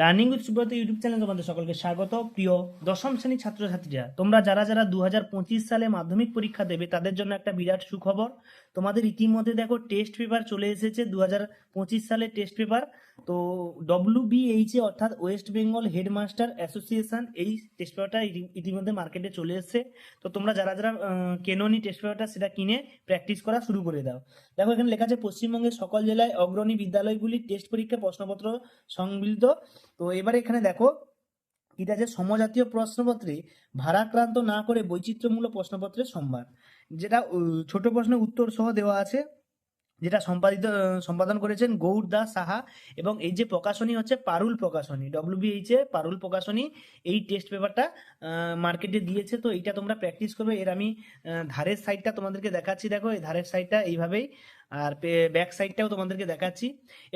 Learning with Subrata YouTube channel তোমাদের সকলকে স্বাগত। প্রিয় দশম শ্রেণির ছাত্রছাত্রীরা, তোমরা যারা যারা দু হাজার পঁচিশ সালে মাধ্যমিক পরীক্ষা দেবে, তাদের জন্য একটা বিরাট সুখবর। তোমাদের ইতিমধ্যে দেখো টেস্ট পেপার চলে এসেছে। দু হাজার পঁচিশ সালে টেস্ট পেপার তো ডব্লিউ বিএইচ এ অর্থাৎ ওয়েস্ট বেঙ্গল হেডমাস্টার অ্যাসোসিয়েশন এই টেস্ট পেপারটা ইতি- ইতিমধ্যে মার্কেটে চলে এসেছে। তো তোমরা যারা যারা কেননি টেস্ট পেপারটা সেটা কিনে প্র্যাকটিস করা শুরু করে দাও। দেখো এখানে লেখা আছে, পশ্চিমবঙ্গের সকল জেলায় অগ্রণী বিদ্যালয়গুলির টেস্ট পরীক্ষা প্রশ্নপত্র সংমিলিত তো এবারে এখানে দেখো, এটা যে সমজাতীয় প্রশ্নপত্রে ভারাক্রান্ত না করে বৈচিত্র্যমূলক প্রশ্নপত্রের সম্ভার, যেটা ছোট প্রশ্নের উত্তর সহ দেওয়া আছে। যেটা সম্পাদিত, সম্পাদন করেছেন গৌর দাস সাহা এবং এই যে প্রকাশনী হচ্ছে পারুল প্রকাশনী ডব্লিউবিএইচ এর পারুল প্রকাশনী, এই টেস্ট পেপারটা মার্কেটে দিয়েছে। তো এইটা তোমরা প্র্যাকটিস করবে। এর আমি ধারের সাইডটা তোমাদেরকে দেখাচ্ছি। দেখো, এই ধারের সাইডটা এইভাবেই, আর ব্যাক সাইডটাও তোমাদেরকে দেখাচ্ছি।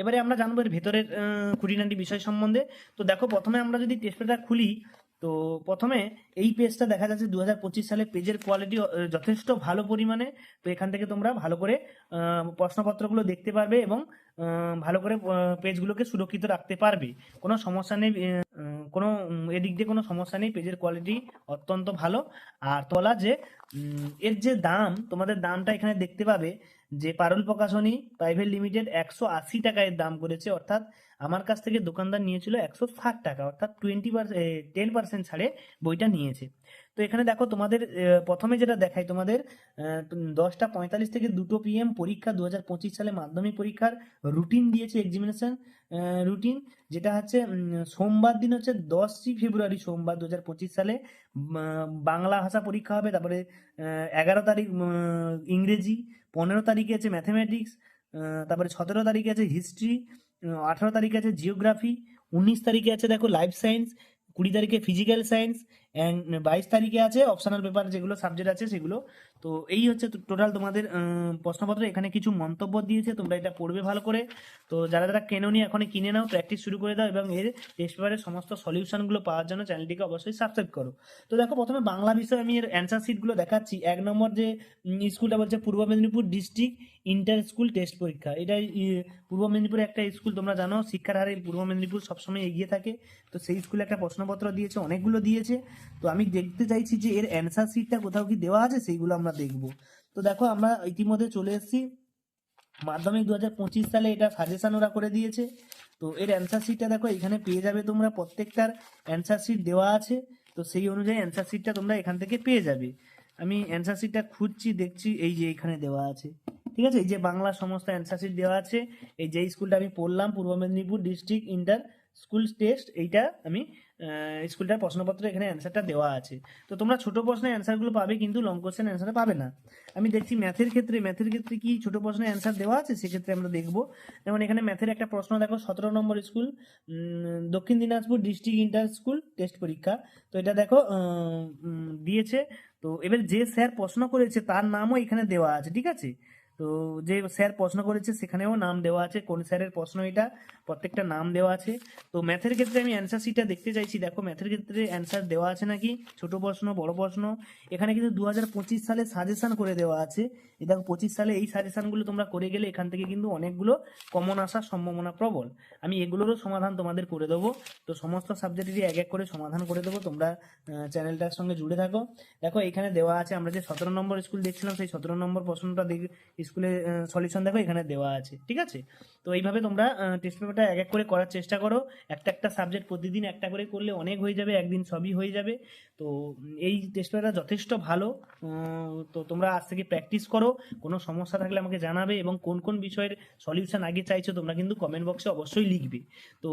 এবারে আমরা জানব এর ভেতরের খুঁটিনাটি বিষয় সম্বন্ধে। তো দেখো, প্রথমে আমরা যদি টেস্ট পেপারটা খুলি তো প্রথমে এই পেজটা দেখা যাচ্ছে দু হাজার পঁচিশ সালে পেজের কোয়ালিটি যথেষ্ট ভালো পরিমাণে। তো এখান থেকে তোমরা ভালো করে প্রশ্নপত্রগুলো দেখতে পারবে এবং ভালো করে পেজগুলোকে সুরক্ষিত রাখতে পারবে। কোনো সমস্যা নেই কোনো এদিক দিয়ে কোনো সমস্যা নেই। পেজের কোয়ালিটি অত্যন্ত ভালো। আর তোলা যে এর যে দাম, তোমাদের দামটা এখানে দেখতে পাবে যে পারুল প্রকাশনী প্রাইভেট লিমিটেড একশো আশি টাকায় দাম করেছে, অর্থাৎ আমার কাছ থেকে দোকানদার নিয়েছিল একশো ষাট টাকা, অর্থাৎ টোয়েন্টি পার্সেন্ট টেন পার্সেন্ট ছাড়ে বইটা নিয়েছে। তো এখানে দেখো তোমাদের প্রথমে যেটা দেখাই তোমাদের দশটা পঁয়তাল্লিশ থেকে দুটো পিএম পরীক্ষা দু হাজার পঁচিশ সালে মাধ্যমিক পরীক্ষার রুটিন দিয়েছে এক্সামিনেশন রুটিন যেটা হচ্ছে সোমবার দিন হচ্ছে দশই ফেব্রুয়ারি, সোমবার দু হাজার পঁচিশ সালে বাংলা ভাষা পরীক্ষা হবে, তারপরে এগারো তারিখ ইংরেজি, পনেরো তারিখে আছে ম্যাথামেটিক্স তারপরে সতেরো তারিখে আছে হিস্ট্রি আঠারো তারিখে আছে জিওগ্রাফি উনিশ তারিখে আছে দেখো লাইফ সায়েন্স কুড়ি তারিখে ফিজিক্যাল সায়েন্স অ্যান্ড বাইশ তারিখে আছে অপশনাল পেপার যেগুলো সাবজেক্ট আছে সেগুলো। তো এই হচ্ছে টোটাল তোমাদের প্রশ্নপত্র। এখানে কিছু মন্তব্য দিয়েছে, তোমরা এটা পড়বে ভালো করে। তো যারা যারা কেননি এখন কিনে নাও প্র্যাকটিস শুরু করে দাও এবং এর টেস্ট পেপারের সমস্ত সলিউশনগুলো পাওয়ার জন্য চ্যানেলটিকে অবশ্যই সাবস্ক্রাইব করো। তো দেখো, প্রথমে বাংলা বিষয়ে আমি এর অ্যান্সার শিটগুলো দেখাচ্ছি। এক নম্বর যে স্কুলটা বলছে Purba Medinipur district inter school test পরীক্ষা এটা পূর্ব মেদিনীপুরে একটা স্কুল তোমরা জানো, শিক্ষার হারে পূর্ব মেদিনীপুর সবসময় এগিয়ে থাকে। তো সেই স্কুলে একটা প্রশ্নপত্র দিয়েছে, অনেকগুলো দিয়েছে। তো আমি দেখতে চাইছি যে এর অ্যান্সার শিটটা কোথাও কি দেওয়া আছে, সেইগুলো আমরা দেখব। তো দেখো, আমরা ইতিমধ্যে চলে এসেছি। মাধ্যমিক দু হাজার পঁচিশ সালে এটা সাজেশন ওরা করে দিয়েছে। তো এর অ্যান্সার শিটটা দেখো, এখানে পেয়ে যাবে তোমরা, প্রত্যেকটার অ্যান্সার শিট দেওয়া আছে। তো সেই অনুযায়ী অ্যান্সার শিটটা তোমরা এখান থেকে পেয়ে যাবে। আমি অ্যান্সার শিটটা খুঁজছি, দেখছি, এই যে এখানে দেওয়া আছে। ঠিক আছে? এই যে বাংলা সমস্ত অ্যান্সার শিট দেওয়া আছে। এই যে স্কুলটা আমি পড়লাম, Purba Medinipur district inter school test এইটা আমি স্কুলটার প্রশ্নপত্র এখানে অ্যান্সারটা দেওয়া আছে। তো তোমরা ছোট প্রশ্নের অ্যান্সারগুলো পাবে, কিন্তু লং কোশ্চেন অ্যান্সার পাবে না। আমি দেখছি ম্যাথের ক্ষেত্রে ম্যাথের ক্ষেত্রে কি ছোট প্রশ্নের অ্যান্সার দেওয়া আছে? সেক্ষেত্রে আমরা দেখব। যেমন এখানে ম্যাথের একটা প্রশ্ন দেখো, সতেরো নম্বর school Dakshin Dinajpur district inter school test পরীক্ষা। তো এটা দেখো দিয়েছে। তো এবার যে স্যার প্রশ্ন করেছে, তার নামও এখানে দেওয়া আছে, ঠিক আছে? তো যে স্যার প্রশ্ন করেছে, সেখানেও নাম দেওয়া আছে। কোন স্যারের প্রশ্ন এটা? প্রত্যেকটা নাম দেওয়া আছে। তো ম্যাথের ক্ষেত্রে আমি অ্যান্সার শিটটা দেখতে চাইছি। দেখো ম্যাথের ক্ষেত্রে অ্যান্সার দেওয়া আছে নাকি? ছোট প্রশ্ন, বড় প্রশ্ন। এখানে কিন্তু দু হাজার পঁচিশ সালে সাজেশন করে দেওয়া আছে। এই দেখো, পঁচিশ সালে এই সাজেশনগুলো তোমরা করে গেলে এখান থেকে কিন্তু অনেকগুলো কমন আসার সম্ভাবনা প্রবল। আমি এগুলোরও সমাধান তোমাদের করে দেবো। তো সমস্ত সাবজেক্টেরই এক এক করে সমাধান করে দেবো। তোমরা চ্যানেলটার সঙ্গে জুড়ে থাকো। দেখো, এখানে দেওয়া আছে, আমরা যে সতেরো নম্বর স্কুল দেখছিলাম, সেই সতেরো নম্বর প্রশ্নটা দেখ স্কুলে সলিউশন দেখো এখানে দেওয়া আছে ঠিক আছে? তো এইভাবে তোমরা টেস্ট পেপারটা এক এক করে করার চেষ্টা করো। একটা একটা সাবজেক্ট প্রতিদিন একটা করে করলে অনেক হয়ে যাবে একদিন সবই হয়ে যাবে। তো এই টেস্ট পেপারটা যথেষ্ট ভালো তো তোমরা আজ থেকে প্র্যাকটিস করো। কোনো সমস্যা থাকলে আমাকে জানাবে এবং কোন কোন বিষয়ের সলিউশন আগে চাইছো তোমরা কিন্তু কমেন্ট বক্সে অবশ্যই লিখবে। তো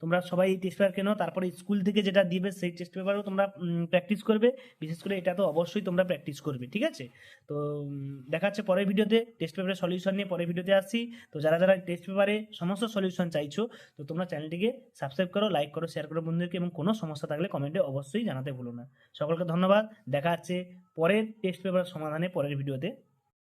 তোমরা সবাই এই টেস্ট পেপার কেনো তারপরে স্কুল থেকে যেটা দিবে সেই টেস্ট পেপারও তোমরা প্র্যাকটিস করবে। বিশেষ করে এটা তো অবশ্যই তোমরা প্র্যাকটিস করবে ঠিক আছে? তো উম, দেখা হচ্ছে পরের ভিডিওতে টেস্ট পেপারের সলিউশন নিয়ে পরের ভিডিওতে আসছি। তো যারা যারা টেস্ট পেপারে সমস্ত সলিউশন চাইছো, তো তোমরা চ্যানেলটিকে সাবস্ক্রাইব করো লাইক করো শেয়ার করো বন্ধুদেরকে এবং কোনো সমস্যা থাকলে কমেন্টে অবশ্যই জানাতে ভুলো না। সকলকে ধন্যবাদ। দেখা হচ্ছে পরের টেস্ট পেপার সমাধানে পরের ভিডিওতে।